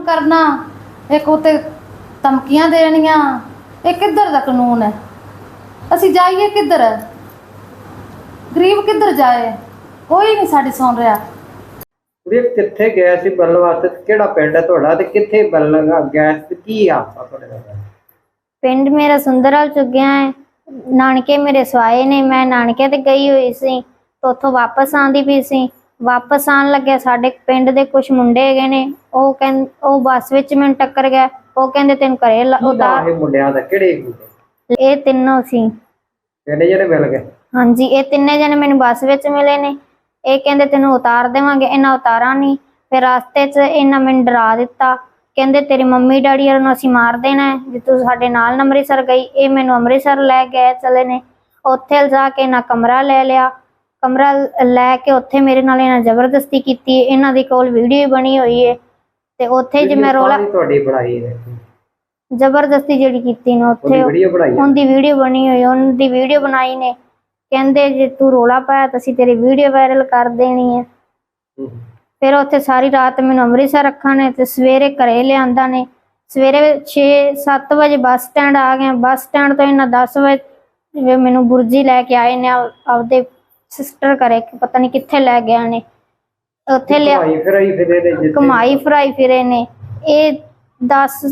ਕਰਨਾ? ਇੱਕ ਉਤੇ ਧਮਕੀਆਂ ਦੇਣੀਆਂ। ਇਹ ਕਿੱਧਰ ਦਾ ਕਾਨੂੰਨ ਹੈ? ਅਸੀਂ ਜਾਈਏ ਕਿੱਧਰ? ਗਰੀਬ ਕਿੱਧਰ ਜਾਏ? ਕੋਈ ਨਹੀਂ ਸਾਡੀ ਸੁਣ ਰਿਹਾ। ਵੀ ਕਿੱਥੇ ਗਿਆ ਸੀ ਬਲਨ ਵਾਸਤੇ? ਤੇ ਕਿਹੜਾ ਪਿੰਡ ਹੈ ਤੁਹਾਡਾ ਤੇ ਕਿੱਥੇ ਬਲਨ ਗਿਆ ਸੀ ਤੇ ਕੀ ਆਸਾ ਤੁਹਾਡੇ ਨਾਲ? ਪਿੰਡ ਮੇਰਾ ਸੁੰਦਰਲ ਚੁੱਗਿਆ ਹੈ। ਨਾਨਕੇ ਮੇਰੇ ਸਵਾਏ ਨੇ। ਮੈਂ ਨਾਨਕੇ ਤੇ ਗਈ ਹੋਈ ਸੀ। ਤੇ ਉੱਥੋਂ ਵਾਪਸ ਆਂਦੀ ਪਈ ਸੀ। ਵਾਪਸ ਆਣ ਲੱਗਿਆ। ਸਾਡੇ ਪਿੰਡ ਦੇ ਕੁਝ ਮੁੰਡੇ ਹੈਗੇ ਨੇ ਉਹ ਕਹਿੰ ਉਹ ਬੱਸ ਵਿੱਚ ਮੈਨੂੰ ਟੱਕਰ ਗਿਆ। ਉਹ ਕਹਿੰਦੇ ਤੈਨੂੰ ਘਰੇ ਲ- ਉਤਾਰ ਇਹ ਮੁੰਡਿਆਂ ਦਾ? ਕਿਹੜੇ ਮੁੰਡੇ ਇਹ ਤਿੰਨੋਂ ਸੀ। ਕਿਹੜੇ ਜਿਹੜੇ ਮਿਲ ਗਏ? ਹਾਂਜੀ ਇਹ ਤਿੰਨੇ ਜਣੇ ਮੈਨੂੰ ਬੱਸ ਵਿੱਚ ਮਿਲੇ ਨੇ। ਇਹ ਕਹਿੰਦੇ ਤੈਨੂੰ ਉਤਾਰ ਦੇਵਾਂਗੇ ਇਹਨਾਂ ਉਤਾਰਾ ਨਹੀਂ ਫਿਰ ਰਸਤੇ 'ਚ ਇਹਨਾਂ ਮੈਨੂੰ ਡਰਾ ਦਿੱਤਾ। ਕਹਿੰਦੇ ਤੇਰੀ ਮੰਮੀ ਡੈਡੀ ਹੋਰਾਂ ਨੂੰ ਅਸੀਂ ਮਾਰ ਦੇਣਾ ਹੈ। ਜੇ ਤੂੰ ਸਾਡੇ ਨਾਲ ਨਾ ਅੰਮ੍ਰਿਤਸਰ ਗਈ ਇਹ ਮੈਨੂੰ ਅੰਮ੍ਰਿਤਸਰ ਲੈ ਗਏ ਚਲੇ ਨੇ। ਉੱਥੇ ਲਿਜਾ ਕੇ ਇਹਨਾਂ ਕਮਰਾ ਲੈ ਲਿਆ। ਕਮਰਾ ਲ- ਕੇ ਉੱਥੇ ਮੇਰੇ ਨਾਲ ਇਹਨਾਂ ਜ਼ਬਰਦਸਤੀ ਕੀਤੀ ਇਹਨਾਂ ਦੀ ਕੋਲ ਵੀਡੀਓ ਬਣੀ ਹੋਈ ਹੈ ਤੇ ਉੱਥੇ ਜੇ ਮੈਂ ਰੋਲਾ ਤੁਹਾਡੀ ਬਣਾਈ ਹੈ ਜ਼ਬਰਦਸਤੀ ਜਿਹੜੀ ਕੀਤੀ ਨੇ ਉੱਥੇ ਉਹਦੀ ਵੀਡੀਓ ਉਹਦੀ ਬਣੀ ਹੋਈ ਉਹਨਾਂ ਦੀ ਵੀਡੀਓ ਬਣਾਈ ਨੇ। ਕਹਿੰਦੇ ਜੇ ਤੂੰ ਰੋਲਾ ਪਾਇਆ ਤਾਂ ਅਸੀਂ ਤੇਰੀ ਵੀਡੀਓ ਵਾਇਰਲ ਕਰ ਦੇਣੀ ਹੈ। ਫਿਰ ਉੱਥੇ ਸਾਰੀ ਰਾਤ ਮੈਨੂੰ ਅੰਮ੍ਰਿਤਸਰ ਰੱਖਾ ਨੇ ਤੇ ਸਵੇਰੇ ਘਰੇ ਲਿਆਂਦਾ ਨੇ। ਸਵੇਰੇ 6-7 ਵਜੇ ਬੱਸ ਸਟੈਂਡ ਆ ਗਏ ਬੱਸ ਸਟੈਂਡ ਤੋਂ ਇਹਨਾਂ 10 ਵਜੇ ਮੈਨੂੰ ਬੁਰਜੀ ਲੈ ਕੇ ਆਏ ਨੇ ਆਪ- ਆਪਦੇ ਸਿਸਟਰ ਘਰੇ ਕਿ ਪਤਾ ਨਹੀਂ ਕਿੱਥੇ ਲੈ ਗਿਆ ਨੇ। ਉੱਥੇ ਲਿਆ ਫਿਰਾਈ ਫਿਰੇ ਨੇ ਜਿੱਥੇ। ਕਮਾਈ ਫਰਾਈ ਫਿਰੇ ਨੇ। ਇਹ 10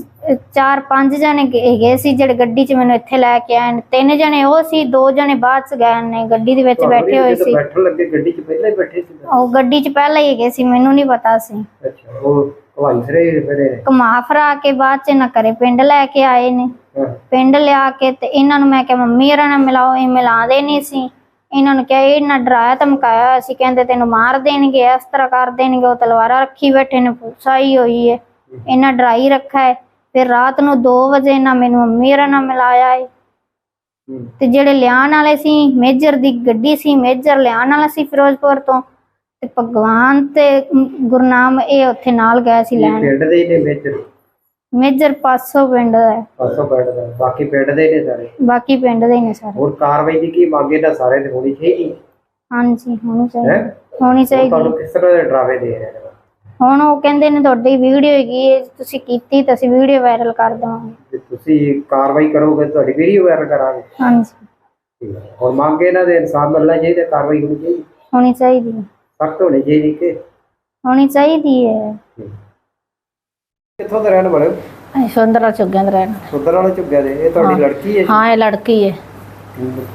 4 5 ਜਣੇ ਗ- ਹੈਗੇ ਸੀ ਜਿਹੜੇ ਗੱਡੀ 'ਚ ਮੈਨੂੰ ਇੱਥੇ ਲੈ ਕੇ ਆਏ ਨੇ। ਤਿੰਨ ਜਣੇ ਉਹ ਸੀ ਦੋ ਜਣੇ ਬਾਅਦ 'ਚ ਗਏ ਨੇ ਗੱਡੀ ਦੇ ਵਿੱਚ ਬੈਠੇ ਹੋਏ ਸੀ। ਬੈਠਣ ਲੱਗੇ ਗੱਡੀ 'ਚ ਪਹਿਲਾਂ ਹੀ ਬੈਠੇ ਸੀ। ਉਹ ਗੱਡੀ 'ਚ ਪਹਿਲਾਂ ਹੀ ਹੈਗੇ ਸੀ ਮੈਨੂੰ ਨਹੀਂ ਪਤਾ ਸੀ। ਅੱਛਾ ਉਹ ਘੁਮਾਈ ਫਿਰੇ ਫਿਰੇ ਨੇ। ਕਮਾ ਫਰਾ ਕੇ ਬਾਅਦ 'ਚ ਨਾ ਕਰੇ ਪਿੰਡ ਲੈ ਕੇ ਆਏ ਨੇ। ਹਾਂ। ਪਿੰਡ ਲਿਆ ਕੇ ਤੇ ਇਹਨਾਂ ਨੂੰ ਮੈਂ ਕਿਹਾ ਮੰਮੀ ਹਰਾਂ ਨਾਲ ਮਿਲਾਓ ਇਹ ਮਿਲਾਉਂਦੇ ਨਹੀਂ ਸੀ। ਇਹਨਾਂ ਨੂੰ ਕਿਹਾ ਇਹ ਨਾ ਡਰਾਇਆ ਧਮਕਾਇਆ ਹੋਇਆ ਸੀ ਕਹਿੰਦੇ ਤੈਨੂੰ ਮਾਰ ਦੇਣਗੇ ਇਸ ਤਰ੍ਹਾਂ ਕਰ ਦੇਣਗੇ ਉਹ ਤਲਵਾਰਾਂ ਰੱਖੀ ਬੈਠੇ ਨੇ ਪੁਸਾਈ ਹੋਈ ਹੈ ਇਹਨਾਂ ਡਰਾਈ ਰੱਖਾ ਹੈ ਫਿਰ ਰਾਤ ਨੂੰ 2 ਵਜੇ ਇਹਨਾਂ ਮੈਨੂੰ ਮੰਮੀ ਹਰਾਂ ਨਾਲ ਮਿਲਾਇਆ ਹੈ। ਤੇ ਜਿਹੜੇ ਲਿਆਉਣ ਵਾਲੇ ਸੀ ਮੇਜਰ ਦੀ ਗੱਡੀ ਸੀ ਮੇਜਰ ਲਿਆਉਣ ਵਾਲਾ ਸੀ ਫਿਰੋਜ਼ਪੁਰ ਤੋਂ। ਤੇ ਭਗਵਾਨ ਤੇ ਗੁਰਨਾਮ ਇਹ ਉੱਥੇ ਨਾਲ ਗਏ ਸੀ ਲੈਣ। ਪਿੰਡ ਦੇ ਨੇ ਵਿੱਚ ਮੇਜਰ ਪਾਸੋਂ ਪਿੰਡ ਦਾ ਹੈ। ਪਾਸੋਂ ਪਿੰਡ ਦਾ ਬਾਕੀ ਪਿੰਡ ਦੇ ਨੇ ਸਾਰੇ? ਬਾਕੀ ਪਿੰਡ ਦੇ ਹੀ ਨੇ ਸਾਰੇ। ਹੋਰ ਕਾਰਵਾਈ ਦੀ ਕੀ ਮੰਗ ਇਹਨਾਂ ਸਾਰੇ ਦੀ ਹੋਣੀ ਚਾਹੀਦੀ ਹਾਂਜੀ ਹੋਣੀ ਹੈ? ਚਾਹੀਦੀ ਹੋਣੀ ਚਾਹੀਦੀ। ਤੁਹਾਨੂੰ ਕਿਸ ਤਰ੍ਹਾਂ ਦੇ ਡਰਾਵੇ ਦੇ ਰਹੇ ਨੇ? ਹੁਣ ਉਹ ਕਹਿੰਦੇ ਨੇ ਤੁਹਾਡੀ ਵੀਡੀਓ ਹੈਗੀ ਹੈ ਤੁਸੀਂ ਕੀਤੀ ਤਾਂ ਅਸੀਂ ਵੀਡੀਓ ਵਾਇਰਲ ਕਰ ਦੇਵਾਂਗੇ। ਜੇ ਤੁਸੀਂ ਕਾਰਵਾਈ ਕਰੋਗੇ ਤੁਹਾਡੀ ਵੀਡੀਓ ਵਾਇਰਲ ਕਰਾਂਗੇ। ਹਾਂਜੀ। ਠੀਕ ਹੈ। ਹੁਣ ਮੰਗ ਇਹਨਾਂ ਦੇ ਇਨਸਾਫ ਮਿਲਣਾ ਚਾਹੀਦਾ ਕਾਰਵਾਈ ਹੋਣੀ ਚਾਹੀਦੀ। ਹੋਣੀ ਚਾਹੀਦੀ ਹੈ। ਸਖਤ ਹੋਣੀ ਚਾਹੀਦੀ ਕਿ? ਹੋਣੀ ਚਾਹੀਦੀ ਹੈ। ਕਿੱਥੋਂ ਦੇ ਰਹਿਣ ਵਾਲੇ ਸੁੰਦਰਾ ਚੁੱਗਿਆਂ ਦਾ ਰਹਿਣ ਸੁੰਦਰ ਵਾਲੇ ਝੁੱਗਿਆ ਦੇ ਇਹ ਤੁਹਾਡੀ ਲੜਕੀ ਹੈ ਹਾਂ ਇਹ ਲੜਕੀ ਹੈ?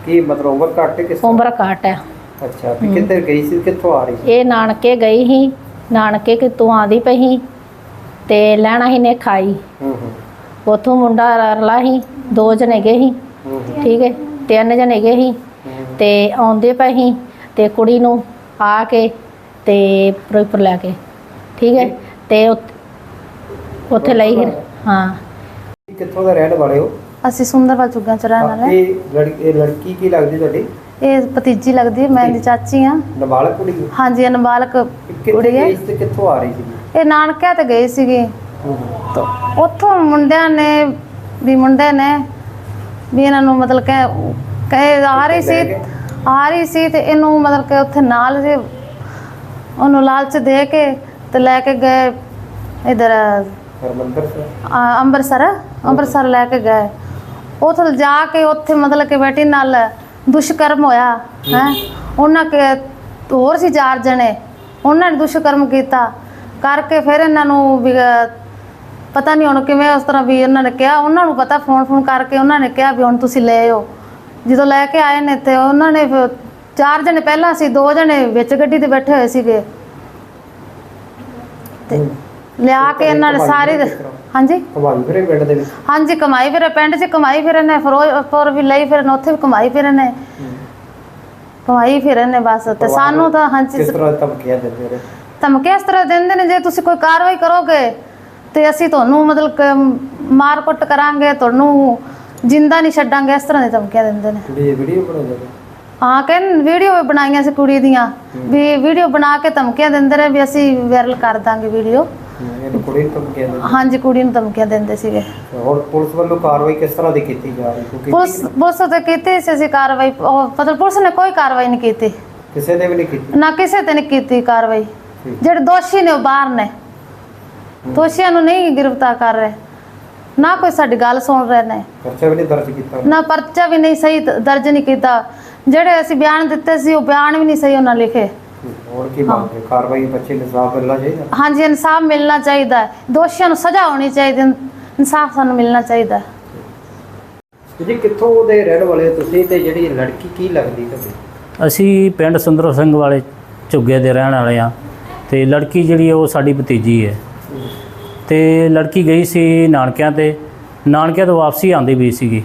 ਕੀ ਮਤਲਬ ਉਮਰ ਘੱਟ ਹੈ ਕਿਸ ਉਮਰ ਘੱਟ ਹੈ। ਅੱਛਾ ਤੇ ਕਿੱਧਰ ਗਈ ਸੀ ਕਿੱਥੋਂ ਆ ਰਹੀ ਸੀ? ਇਹ ਨਾਨਕੇ ਗਈ ਸੀ ਨਾਨਕੇ ਕਿ ਤੂੰ ਆਂਦੀ ਪਈ ਸੀ ਤੇ ਲੈਣਾ ਹੀ ਨੇ ਖਾਈ। ਹੂੰ ਹੂੰ। ਉਥੋਂ ਮੁੰਡਾ ਰਲਾ ਸੀ ਦੋ ਜਣੇ ਗਏ ਸੀ ਹੂੰ ਹੂੰ, ਠੀਕ ਹੈ ਤਿੰਨ ਜਣੇ ਗਏ ਸੀ ਹੂੰ ਤੇ ਆਉਂਦੇ ਪਏ ਸੀ ਤੇ ਕੁੜੀ ਨੂੰ ਆ ਕੇ ਤੇ ਫਿਰੋਜ਼ਪੁਰ ਲੈ ਕੇ ਠੀਕ ਹੈ ਤੇ ਉੱਥੇ ਲਈ ਹਾਂ। ਤੁਸੀਂ ਕਿੱਥੋਂ ਦੇ ਰਹਿਣ ਵਾਲੇ ਹੋ? ਅਸੀਂ ਸੁੰਦਰਵਾਲ ਚੁੱਗਾਂ ਚ ਰਹਿਣ ਵਾਲੇ ਇਹ ਲੜਕੀ ਇਹ ਲੜਕੀ ਕੀ ਲੱਗਦੀ ਤੁਹਾਡੀ? ਇਹ ਭਤੀਜੀ ਲੱਗਦੀ ਹੈ ਮੈਂ ਦੀ ਚਾਚੀ ਆ ਨਾਬਾਲਗ ਕੁੜੀ ਹੈ? ਹਾਂਜੀ ਇਹ ਨਾਬਾਲਗ ਇਹ ਕਿੱਥੇ ਕੁੜੀ ਹੈ। ਗਈ ਸੀ ਤੇ ਕਿੱਥੋਂ ਆ ਰਹੀ ਸੀ? ਇਹ ਨਾਨਕਿਆਂ ਤੇ ਗਈ ਸੀਗੀ। ਉੱਥੋਂ ਮੁੰਡਿਆਂ ਨੇ ਵੀ ਮੁੰਡੇ ਨੇ ਵੀ ਇਹਨਾਂ ਨੂੰ ਮਤਲਬ ਕਿ ਕਹੇ ਆ ਰਹੀ ਸੀ ਆ ਰਹੀ ਸੀ ਤੇ ਇਹਨੂੰ ਮਤਲਬ ਕਿ ਉੱਥੇ ਨਾਲ ਜੇ ਉਹਨੂੰ ਲਾਲਚ ਦੇ ਕੇ ਤੇ ਲੈ ਕੇ ਗਏ ਇਧਰ ਹਰਮੰਦਰ ਸਾਹਿਬ? ਅੰਮ੍ਰਿਤਸਰ ਅੰਮ੍ਰਿਤਸਰ ਲੈ ਕੇ ਗਏ। ਉੱਥੇ ਜਾ ਕੇ ਉੱਥੇ ਮਤਲਬ ਕਿ ਬੇਟੀ ਨਾਲ ਦੁਸ਼ਕਰਮ ਹੋਇਆ ਹੈ। ਉਹਨਾਂ ਕੇ ਹੋਰ ਸੀ ਚਾਰ ਜਣੇ। ਉਹਨਾਂ ਨੇ ਦੁਸ਼ਕਰਮ ਕੀਤਾ। ਕਰਕੇ ਫਿਰ ਇਹਨਾਂ ਨੂੰ ਵੀ ਪਤਾ ਨਹੀਂ ਹੁਣ ਕਿਵੇਂ ਉਸ ਤਰ੍ਹਾਂ ਵੀ ਉਹਨਾਂ ਨੇ ਕਿਹਾ। ਉਹਨਾਂ ਨੂੰ ਪਤਾ ਫੋਨ ਫੋਨ ਕਰਕੇ ਉਹਨਾਂ ਨੇ ਕਿਹਾ ਵੀ ਹੁਣ ਤੁਸੀਂ ਲੈ ਆਓ ਜਦੋਂ ਲੈ ਕੇ ਆਏ ਨੇ ਤੇ ਉਹਨਾਂ ਨੇ ਫਿਰ ਚਾਰ ਜਣੇ ਪਹਿਲਾਂ ਸੀ ਦੋ ਜਣੇ ਵਿੱਚ ਗੱਡੀ ਤੇ ਬੈਠੇ ਹੋਏ ਸੀਗੇ। ਤੇ ਲਿਆ ਕੇ ਇਹਨਾਂ ਨੇ ਸਾਰੇ ਹਾਂਜੀ? ਕਮਾਈ ਫਿਰੇ ਪਿੰਡ ਦੇ ਵਿੱਚ। ਹਾਂਜੀ ਕਮਾਈ ਫਿਰ ਪਿੰਡ 'ਚ ਕਮਾਈ ਫਿਰ ਨੇ ਫਿਰੋਜ਼ਪੁਰ ਵੀ ਲਈ ਫਿਰ ਉੱਥੇ ਵੀ ਕਮਾਈ ਫਿਰ ਨੇ ਕਮਾਈ ਫਿਰ ਨੇ ਬਸ ਤੇ ਸਾਨੂੰ ਤਾਂ ਹਾਂਜੀ ਕਿਸ ਤਰ੍ਹਾਂ ਧਮਕੀਆਂ ਦਿੰਦੇ ਰਹੇ ਧਮਕੀ ਇਸ ਤਰ੍ਹਾਂ ਦਿੰਦੇ ਨੇ ਜੇ ਤੁਸੀਂ ਕੋਈ ਕਾਰਵਾਈ ਕਰੋਗੇ ਤੇ ਅਸੀਂ ਤੁਹਾਨੂੰ ਮਤਲਬ ਮਾਰ ਕੁੱਟ ਕਰਾਂਗੇ ਤੁਹਾਨੂੰ ਜਿੰਦਾ ਨਹੀਂ ਛੱਡਾਂਗੇ ਇਸ ਤਰ੍ਹਾਂ ਦੀ ਧਮਕੀਆਂ ਦਿੰਦੇ ਨੇ। ਕੁੜੀ ਵੀਡੀਓ ਬਣਾਉਂਦੇ ਨੇ ਹਾਂ ਕਹਿੰ ਵੀਡੀਓ ਵੀ ਬਣਾਈਆਂ ਸੀ ਕੁੜੀ ਦੀਆਂ ਵੀ ਵੀਡੀਓ ਬਣਾ ਕੇ ਧਮਕੀਆਂ ਦਿੰਦੇ ਰਹੇ ਵੀ ਅਸੀਂ ਵਾਇਰਲ ਕਰ ਦਾਂਗੇ ਵੀਡੀਓ। ਇਹਨੂੰ ਕੁੜੀ ਨੂੰ ਧਮਕੀਆਂ ਦਿੰਦੇ? ਹਾਂਜੀ ਕੁੜੀ ਨੂੰ ਧਮਕੀਆਂ ਦਿੰਦੇ ਸੀਗੇ। ਹੁਣ ਪੁਲਿਸ ਵੱਲੋਂ ਕਾਰਵਾਈ ਕਿਸ ਤਰ੍ਹਾਂ ਦੀ ਕੀਤੀ ਜਾ ਰਹੀ? ਕਿਉਂਕਿ ਪੁਲਿਸ ਪੁਲਿਸ ਤੇ ਕੀਤੀ ਸੀ ਅਸੀਂ ਕਾਰਵਾਈ। ਉਹ ਮਤਲਬ ਪੁਲਿਸ ਨੇ ਕੋਈ ਕਾਰਵਾਈ ਨਹੀਂ ਕੀਤੀ। ਕਿਸੇ ਨੇ ਵੀ ਨਹੀਂ ਕੀਤੀ? ਨਾ ਕਿਸੇ ਤੇ ਨਹੀਂ ਕੀਤੀ ਕਾਰਵਾਈ। ਜਿਹੜੇ ਦੋਸ਼ੀ ਨੇ ਉਹ ਬਾਹਰ ਨੇ। ਦੋਸ਼ੀਆਂ ਨੂੰ ਨਹੀਂ ਗ੍ਰਿਫਤਾਰ ਕਰ ਰਹੇ। ਨਾ ਕੋਈ ਸਾਡੀ ਗੱਲ ਸੁਣ ਰਹੇ ਨੇ। ਪਰਚਾ ਵੀ ਨਹੀਂ ਦਰਜ ਕੀਤਾ? ਨਾ ਪਰਚਾ ਵੀ ਨਹੀਂ ਸਹੀ ਦਰਜ ਨਹੀਂ ਕੀਤਾ। ਜਿਹੜੇ ਅਸੀਂ ਬਿਆਨ ਦਿੱਤੇ ਸੀ ਉਹ ਬਿਆਨ ਵੀ ਨਹੀਂ ਸਹੀ ਉਹਨਾਂ ਲਿਖੇ। ਹੋਰ ਕੀ ਮੰਗ ਹੈ ਕਾਰਵਾਈ ਬੱਚੇ ਨੂੰ ਇਨਸਾਫ ਮਿਲਣਾ ਚਾਹੀਦਾ? ਹਾਂਜੀ ਇਨਸਾਫ ਮਿਲਣਾ ਚਾਹੀਦਾ ਹੈ। ਦੋਸ਼ੀਆਂ ਨੂੰ ਸਜ਼ਾ ਹੋਣੀ ਚਾਹੀਦੀ ਹੈ। ਇਨਸਾਫ ਸਾਨੂੰ ਮਿਲਣਾ ਚਾਹੀਦਾ ਹੈ। ਜੀ ਕਿੱਥੋਂ ਦੇ ਰਹਿਣ ਵਾਲੇ ਹੋ ਤੁਸੀਂ ਤੇ ਜਿਹੜੀ ਲੜਕੀ ਕੀ ਲੱਗਦੀ ਤੁਹਾਨੂੰ ਅਸੀਂ ਪਿੰਡ ਸੁੰਦਰ ਸਿੰਘ ਵਾਲੇ ਝੁੱਗੇ ਦੇ ਰਹਿਣ ਵਾਲੇ ਆ ਤੇ ਲੜਕੀ ਜਿਹੜੀ ਹੈ ਉਹ ਸਾਡੀ ਭਤੀਜੀ ਹੈ। ਤੇ ਲੜਕੀ ਗਈ ਸੀ ਨਾਨਕਿਆਂ ਤੇ। ਨਾਨਕਿਆਂ ਤੋਂ ਵਾਪਸੀ ਆਉਂਦੀ ਵੀ ਸੀਗੀ।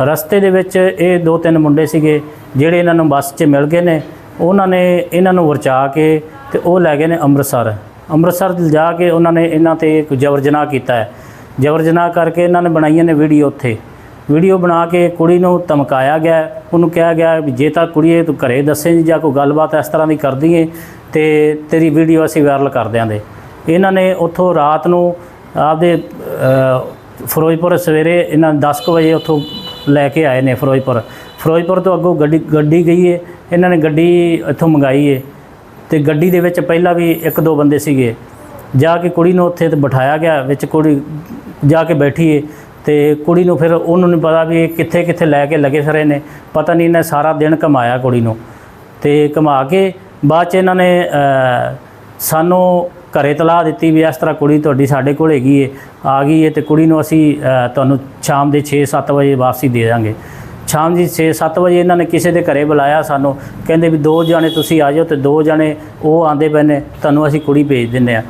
ਰਸਤੇ ਦੇ ਵਿੱਚ ਇਹ ਦੋ ਤਿੰਨ ਮੁੰਡੇ ਸੀਗੇ ਜਿਹੜੇ ਇਹਨਾਂ ਨੂੰ ਬੱਸ 'ਚ ਮਿਲ ਗਏ ਨੇ। ਉਹਨਾਂ ਨੇ ਇਹਨਾਂ ਨੂੰ ਵਰਚਾ ਕੇ ਤੇ ਉਹ ਲੈ ਗਏ ਨੇ ਅੰਮ੍ਰਿਤਸਰ। ਅੰਮ੍ਰਿਤਸਰ ਜਾ ਕੇ ਉਹਨਾਂ ਨੇ ਇਹਨਾਂ ਤੇ ਇੱਕ ਜਬਰ ਜਨਾਹ ਕੀਤਾ ਹੈ। ਜਬਰ ਜਨਾਹ ਕਰਕੇ ਇਹਨਾਂ ਨੇ ਬਣਾਈਆਂ ਨੇ ਵੀਡੀਓ ਉੱਥੇ। ਵੀਡੀਓ ਬਣਾ ਕੇ ਕੁੜੀ ਨੂੰ ਧਮਕਾਇਆ ਗਿਆ ਉਹਨੂੰ ਕਿਹਾ ਗਿਆ ਵੀ ਜੇ ਤਾਂ ਕੁੜੀਏ ਤੂੰ ਘਰੇ ਦੱਸੇ ਜਾਂ ਕੋਈ ਗੱਲਬਾਤ ਇਸ ਤਰ੍ਹਾਂ ਦੀ ਕਰਦੀ ਏ ਤੇ ਤੇਰੀ ਵੀਡੀਓ ਅਸੀਂ ਵਾਇਰਲ ਕਰ ਦਿਆਂਗੇ। ਇਹਨਾਂ ਨੇ ਉੱਥੋਂ ਰਾਤ ਨੂੰ ਆਪਦੇ ਫਿਰੋਜ਼ਪੁਰ ਸਵੇਰੇ ਇਹਨਾਂ 10 ਕੁ ਵਜੇ ਉੱਥੋਂ ਲੈ ਕੇ ਆਏ ਨੇ ਫਿਰੋਜ਼ਪੁਰ। ਫਿਰੋਜ਼ਪੁਰ ਤੋਂ ਅੱਗੋਂ ਗੱਡੀ ਗੱਡੀ ਗਈ ਹੈ ਇਹਨਾਂ ਨੇ ਗੱਡੀ ਇੱਥੋਂ ਮੰਗਾਈ ਹੈ ਤੇ ਗੱਡੀ ਦੇ ਵਿੱਚ ਪਹਿਲਾਂ ਵੀ ਇੱਕ ਦੋ ਬੰਦੇ ਸੀਗੇ। ਜਾ ਕੇ ਕੁੜੀ ਨੂੰ ਉੱਥੇ ਤੇ ਬਿਠਾਇਆ ਗਿਆ, ਵਿੱਚ ਕੁੜੀ ਜਾ ਕੇ ਬੈਠੀ ਏ ਤੇ ਕੁੜੀ ਨੂੰ ਫਿਰ ਉਹਨੂੰ ਨਹੀਂ ਪਤਾ ਵੀ ਇਹ ਕਿੱਥੇ ਕਿੱਥੇ ਲੈ ਕੇ ਲੱਗੇ ਫਿਰੇ ਨੇ, ਪਤਾ ਨਹੀਂ ਇਹਨੇ ਸਾਰਾ ਦਿਨ ਕਮਾਇਆ ਕੁੜੀ ਨੂੰ। ਤੇ ਕਮਾ ਕੇ ਬਾਅਦ ਚ ਇਹਨਾਂ ਨੇ ਸਾਨੂੰ ਘਰੇ ਤਲਾਹ ਦਿੱਤੀ ਵੀ ਇਸ ਤਰ੍ਹਾਂ ਕੁੜੀ ਤੁਹਾਡੀ ਸਾਡੇ ਕੋਲ ਹੈਗੀ ਏ, ਆ ਗਈ ਏ ਤੇ ਕੁੜੀ ਨੂੰ ਅਸੀਂ ਤੁਹਾਨੂੰ ਸ਼ਾਮ ਦੇ 6-7 ਵਜੇ ਵਾਪਸੀ ਦੇ ਦਾਂਗੇ। ਸ਼ਾਮ ਦੀ 6-7 ਵਜੇ ਇਹਨਾਂ ਨੇ ਕਿਸੇ ਦੇ ਘਰੇ ਬੁਲਾਇਆ ਸਾਨੂੰ, ਕਹਿੰਦੇ ਵੀ ਦੋ ਜਾਣੇ ਤੁਸੀਂ ਆ ਜਾਓ ਤੇ ਦੋ ਜਾਣੇ ਉਹ ਆਂਦੇ ਪਏ ਨੇ, ਤੁਹਾਨੂੰ ਅਸੀਂ ਕੁੜੀ ਭੇਜ ਦਿੰਨੇ ਆ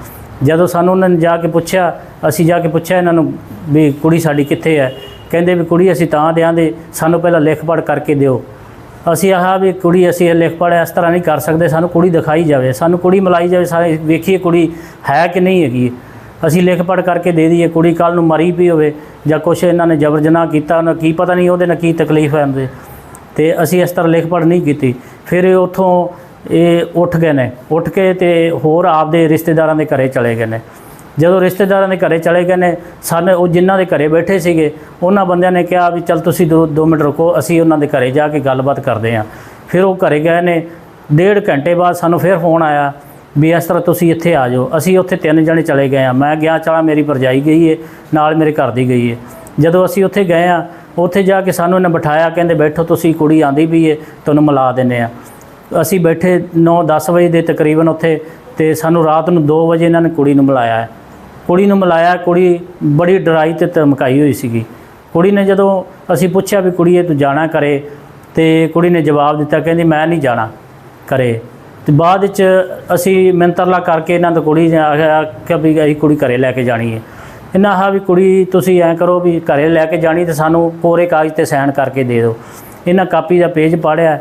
ਜਦੋਂ ਸਾਨੂੰ ਉਹਨਾਂ ਨੇ ਜਾ ਕੇ ਪੁੱਛਿਆ, ਅਸੀਂ ਜਾ ਕੇ ਪੁੱਛਿਆ ਇਹਨਾਂ ਨੂੰ ਵੀ ਕੁੜੀ ਸਾਡੀ ਕਿੱਥੇ ਹੈ? ਕਹਿੰਦੇ ਵੀ ਕੁੜੀ ਅਸੀਂ ਤਾਂ ਦਿਆਂਦੇ ਸਾਨੂੰ ਪਹਿਲਾਂ ਲਿਖ ਪੜ੍ਹ ਕਰਕੇ ਦਿਓ। ਅਸੀਂ ਆਹ ਵੀ ਕੁੜੀ ਅਸੀਂ ਇਹ ਲਿਖ ਪੜ੍ਹ ਇਸ ਤਰ੍ਹਾਂ ਨਹੀਂ ਕਰ ਸਕਦੇ, ਸਾਨੂੰ ਕੁੜੀ ਦਿਖਾਈ ਜਾਵੇ, ਸਾਨੂੰ ਕੁੜੀ ਮਿਲਾਈ ਜਾਵੇ, ਸਾਰੇ ਵੇਖੀਏ ਕੁੜੀ ਹੈ ਕਿ ਨਹੀਂ ਹੈਗੀ। ਅਸੀਂ ਲਿਖ ਪੜ੍ਹ ਕਰਕੇ ਦੇ ਦਈਏ, ਕੁੜੀ ਕੱਲ ਨੂੰ ਮਰੀ ਪਈ ਹੋਵੇ ਜਾਂ ਕੁਛ ਇਹਨਾਂ ਨੇ ਜਬਰ ਜਨਾਹ ਕੀਤਾ, ਉਹਨਾਂ ਕੀ ਪਤਾ ਨਹੀਂ ਉਹਦੇ ਨਾਲ ਕੀ ਤਕਲੀਫ ਹੈ ਉਹਦੇ। ਤੇ ਅਸੀਂ ਇਸ ਤਰ੍ਹਾਂ ਲਿਖ ਪੜ੍ਹ ਨਹੀਂ ਕੀਤੀ। ਫਿਰ ਇਹ ਉੱਥੋਂ ਇਹ ਉੱਠ ਗਏ ਨੇ। ਉੱਠ ਕੇ ਤੇ ਹੋਰ ਆਪਦੇ ਰਿਸ਼ਤੇਦਾਰਾਂ ਦੇ ਘਰੇ ਚਲੇ ਗਏ ਨੇ। ਜਦੋਂ ਰਿਸ਼ਤੇਦਾਰਾਂ ਦੇ ਘਰੇ ਚਲੇ ਗਏ ਨੇ ਸਾਨੂੰ ਉਹ ਜਿਨ੍ਹਾਂ ਦੇ ਘਰੇ ਬੈਠੇ ਸੀਗੇ, ਉਹਨਾਂ ਬੰਦਿਆਂ ਨੇ ਕਿਹਾ ਵੀ ਚਲ ਤੁਸੀਂ ਦੋ ਦੋ ਮਿੰਟ ਰੁਕੋ, ਅਸੀਂ ਉਹਨਾਂ ਦੇ ਘਰੇ ਜਾ ਕੇ ਗੱਲਬਾਤ ਕਰਦੇ ਹਾਂ। ਫਿਰ ਉਹ ਘਰੇ ਗਏ ਨੇ। ਡੇਢ ਘੰਟੇ ਬਾਅਦ ਸਾਨੂੰ ਫਿਰ ਫੋਨ ਆਇਆ ਵੀ ਇਸ ਤਰ੍ਹਾਂ ਤੁਸੀਂ ਇੱਥੇ ਆ ਜਾਓ। ਅਸੀਂ ਉੱਥੇ ਤਿੰਨ ਜਣੇ ਚਲੇ ਗਏ ਆ ਮੈਂ ਗਿਆ ਚਲਾ ਮੇਰੀ ਭਰਜਾਈ ਗਈ ਏ, ਨਾਲ ਮੇਰੇ ਘਰ ਦੀ ਗਈ ਏ। ਜਦੋਂ ਅਸੀਂ ਉੱਥੇ ਗਏ ਆ ਉੱਥੇ ਜਾ ਕੇ ਸਾਨੂੰ ਇਹਨਾਂ ਬਿਠਾਇਆ, ਕਹਿੰਦੇ, ਬੈਠੋ, ਤੁਸੀਂ ਕੁੜੀ ਆਂਦੀ ਵੀ ਏ, ਤੁਹਾਨੂੰ ਮਿਲਾ ਦਿੰਨੇ ਆ ਅਸੀਂ ਬੈਠੇ 9-10 ਵਜੇ ਦੇ ਤਕਰੀਬਨ ਉੱਥੇ ਤੇ ਸਾਨੂੰ ਰਾਤ ਨੂੰ 2 ਵਜੇ ਇਹਨਾਂ ਨੇ ਕੁੜੀ ਨੂੰ ਮਿਲਾਇਆ। ਹੈ। ਕੁੜੀ ਨੂੰ ਮਿਲਾਇਆ, ਕੁੜੀ ਬੜੀ ਡਰਾਈ ਤੇ ਧਮਕਾਈ ਹੋਈ ਸੀਗੀ। ਕੁੜੀ ਨੇ ਜਦੋਂ ਅਸੀਂ ਪੁੱਛਿਆ ਵੀ ਕੁੜੀਏ, ਤੂੰ ਜਾਣਾ ਕਰੇ ਤੇ ਕੁੜੀ ਨੇ ਜਵਾਬ ਦਿੱਤਾ, ਕਹਿੰਦੀ, ਮੈਂ ਨਹੀਂ ਜਾਣਾ ਕਰੇ ਤੇ ਬਾਅਦ ਵਿੱਚ ਅਸੀਂ ਮਿੰਤਰਲਾ ਕਰਕੇ ਇਹਨਾਂ ਤੋਂ ਕੁੜੀ ਆਖਿਆ ਕਿ ਵੀ ਅਸੀਂ ਕੁੜੀ ਘਰੇ ਲੈ ਕੇ ਜਾਣੀ ਹੈ। ਇਹਨਾਂ ਆਹ ਵੀ ਕੁੜੀ ਤੁਸੀਂ ਐਂ ਕਰੋ ਵੀ ਘਰੇ ਲੈ ਕੇ ਜਾਣੀ ਤੇ ਸਾਨੂੰ ਕੋਰੇ ਕਾਗਜ਼ ਤੇ ਸਾਈਨ ਕਰਕੇ ਦੇ ਦਿਓ। ਇਹਨਾਂ ਕਾਪੀ ਦਾ ਪੇਜ ਪਾੜਿਆ।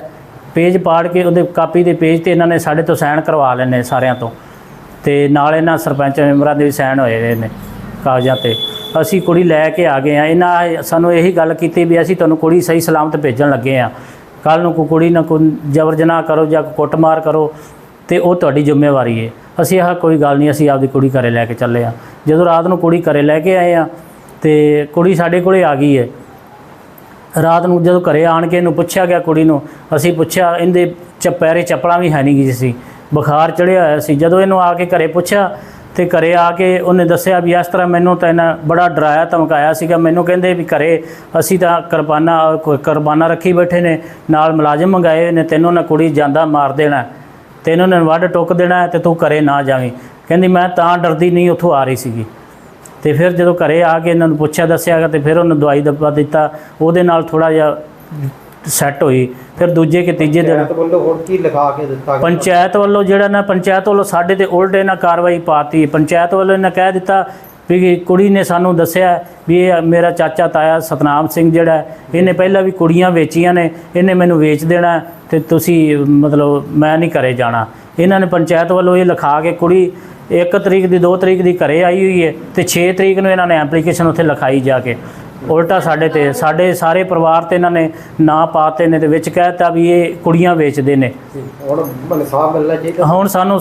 ਪੇਜ ਪਾੜ ਕੇ ਉਹਦੇ ਕਾਪੀ ਦੇ ਪੇਜ ਤੇ ਇਹਨਾਂ ਨੇ ਸਾਡੇ ਤੋਂ ਸਾਈਨ ਕਰਵਾ ਲੈਣੇ ਸਾਰਿਆਂ ਤੋਂ। ਤੇ ਨਾਲ ਇਹਨਾਂ ਸਰਪੰਚ ਮੈਂਬਰਾਂ ਦੇ ਵੀ ਸਾਈਨ ਹੋਏ ਹੋਏ ਨੇ ਕਾਗਜ਼ਾਂ ਤੇ। ਅਸੀਂ ਕੁੜੀ ਲੈ ਕੇ ਆ ਗਏ ਆ ਇਹਨਾਂ ਸਾਨੂੰ ਇਹੀ ਗੱਲ ਕੀਤੀ ਵੀ ਅਸੀਂ ਤੁਹਾਨੂੰ ਕੁੜੀ ਸਹੀ ਸਲਾਮਤ ਭੇਜਣ ਲੱਗੇ ਆ ਕੱਲ ਨੂੰ ਕੋਈ ਕੁੜੀ ਨਾਲ ਕੋਈ ਜਬਰ ਜਨਾਹ ਕਰੋ ਜਾਂ ਕੁੱਟਮਾਰ ਕਰੋ, ਤੇ ਉਹ ਤੁਹਾਡੀ ਜ਼ਿੰਮੇਵਾਰੀ ਹੈ ਅਸੀਂ ਆਹ ਕੋਈ ਗੱਲ ਨਹੀਂ, ਅਸੀਂ ਆਪਦੀ ਕੁੜੀ ਘਰੇ ਲੈ ਕੇ ਚੱਲੇ ਆ। ਜਦੋਂ ਰਾਤ ਨੂੰ ਕੁੜੀ ਘਰੇ ਲੈ ਕੇ ਆਏ ਆ, ਤੇ ਕੁੜੀ ਸਾਡੇ ਕੋਲੇ ਆ ਗਈ ਹੈ ਰਾਤ ਨੂੰ ਜਦੋਂ ਘਰੇ ਆਣ ਕੇ ਇਹਨੂੰ ਪੁੱਛਿਆ ਗਿਆ ਕੁੜੀ ਨੂੰ, ਅਸੀਂ ਪੁੱਛਿਆ, ਇਹਦੇ ਚਪੈਰੇ ਚੱਪਲਾਂ ਵੀ ਹੈ ਨਹੀਂ ਗਈ ਸੀ। ਬੁਖਾਰ ਚੜਿਆ ਹੋਇਆ ਸੀ। ਜਦੋਂ ਇਹਨੂੰ ਆ ਕੇ ਘਰੇ ਪੁੱਛਿਆ ਤੇ ਘਰੇ ਆ ਕੇ ਉਹਨੇ ਦੱਸਿਆ ਵੀ ਇਸ ਤਰ੍ਹਾਂ ਮੈਨੂੰ ਤਾਂ ਇਹਨਾਂ ਬੜਾ ਡਰਾਇਆ, ਧਮਕਾਇਆ ਸੀਗਾ। ਮੈਨੂੰ ਕਹਿੰਦੇ ਵੀ ਘਰੇ ਅਸੀਂ ਤਾਂ ਕੁਰਬਾਨਾ ਕੁਰਬਾਨਾ ਰੱਖੀ ਬੈਠੇ ਨੇ, ਨਾਲ ਮੁਲਾਜ਼ਮ ਮੰਗਾਏ ਨੇ, ਤੈਨੂੰ ਨਾ ਕੁੜੀ ਜਾਂਦਾ ਮਾਰ ਦੇਣਾ, ਤੈਨੂੰ ਨੇ ਵੱਢ ਟੁੱਕ ਦੇਣਾ ਤੇ ਤੂੰ ਘਰੇ ਨਾ ਜਾਵੀਂ। ਕਹਿੰਦੀ, ਮੈਂ ਤਾਂ ਡਰਦੀ ਨਹੀਂ, ਉੱਥੋਂ ਆ ਰਹੀ ਸੀਗੀ। ਤੇ ਫਿਰ ਜਦੋਂ ਘਰੇ ਆ ਕੇ ਇਹਨਾਂ ਨੂੰ ਪੁੱਛਿਆ ਦੱਸਿਆਗਾ ਤੇ ਫਿਰ ਉਹਨੂੰ ਦਵਾਈ ਦੱਬਾ ਦਿੱਤਾ। ਉਹਦੇ ਨਾਲ ਥੋੜਾ ਜਿਹਾ ਸੈੱਟ ਹੋਈ ਫਿਰ ਦੂਜੇ ਕਿ ਤੀਜੇ ਦਿਨ ਪੰਚਾਇਤ ਵੱਲੋਂ ਹੋਰ ਕੀ ਲਿਖਾ ਕੇ ਦਿੱਤਾ ਗਿਆ? ਪੰਚਾਇਤ ਵੱਲੋਂ ਜਿਹੜਾ ਨਾ ਪੰਚਾਇਤ ਵੱਲੋਂ ਸਾਡੇ ਤੇ ਉਲਟ ਇਹਨਾਂ ਕਾਰਵਾਈ ਪਾਤੀ। ਪੰਚਾਇਤ ਵੱਲੋਂ ਇਹਨਾਂ ਕਹਿ ਦਿੱਤਾ ਵੀ ਕੁੜੀ ਨੇ ਸਾਨੂੰ ਦੱਸਿਆ ਵੀ ਇਹ ਮੇਰਾ ਚਾਚਾ ਤਾਇਆ ਸਤਨਾਮ ਸਿੰਘ ਜਿਹੜਾ ਹੈ, ਇਹਨੇ ਪਹਿਲਾਂ ਵੀ ਕੁੜੀਆਂ ਵੇਚੀਆਂ ਨੇ ਇਹਨੇ ਮੈਨੂੰ ਵੇਚ ਦੇਣਾ ਹੈ ਤੇ ਤੁਸੀਂ ਮਤਲਬ ਮੈਂ ਨਹੀਂ ਘਰੇ ਜਾਣਾ। ਇਹਨਾਂ ਨੇ ਪੰਚਾਇਤ ਵੱਲੋਂ ਇਹ ਲਿਖਾ ਕੇ ਕੁੜੀ 1 ਤਰੀਕ ਦੀ 2 ਤਰੀਕ ਦੀ ਘਰੇ ਆਈ ਹੋਈ ਹੈ ਤੇ 6 ਤਰੀਕ ਨੂੰ ਇਹਨਾਂ ਨੇ ਐਪਲੀਕੇਸ਼ਨ ਉੱਥੇ ਲਿਖਾਈ ਜਾ ਕੇ। ਉਲਟਾ ਸਾਡੇ ਤੇ ਸਾਡੇ ਸਾਰੇ ਪਰਿਵਾਰ ਤੇ ਇਹਨਾਂ ਨੇ ਨਾਂ ਪਾਤੇ ਨੇ ਤੇ ਵਿੱਚ ਕਹਿਤਾ ਵੀ ਇਹ ਕੁੜੀਆਂ ਵੇਚਦੇ ਨੇ। ਹੁਣ ਇਨਸਾਫ ਮਿਲਣਾ ਚਾਹੀਦਾ। ਹੁਣ ਸਾਨੂੰ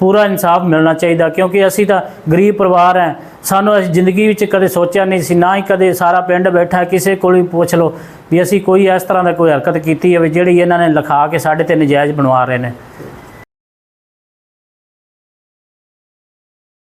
ਪੂਰਾ ਇਨਸਾਫ ਮਿਲਣਾ ਚਾਹੀਦਾ ਕਿਉਂਕਿ ਅਸੀਂ ਤਾਂ ਗਰੀਬ ਪਰਿਵਾਰ ਹੈ। ਸਾਨੂੰ ਅਸੀਂ ਜ਼ਿੰਦਗੀ ਵਿੱਚ ਕਦੇ ਸੋਚਿਆ ਨਹੀਂ ਸੀ ਨਾ ਹੀ ਕਦੇ ਸਾਰਾ ਪਿੰਡ ਬੈਠਾ ਕਿਸੇ ਕੋਲ ਵੀ ਪੁੱਛ ਲਓ ਵੀ ਅਸੀਂ ਕੋਈ ਇਸ ਤਰ੍ਹਾਂ ਦਾ ਕੋਈ ਹਰਕਤ ਕੀਤੀ ਹੋਵੇ ਜਿਹੜੀ ਇਹਨਾਂ ਨੇ ਲਿਖਾ ਕੇ ਸਾਡੇ ਤੇ ਨਜਾਇਜ਼ ਬਣਵਾ ਰਹੇ ਨੇ।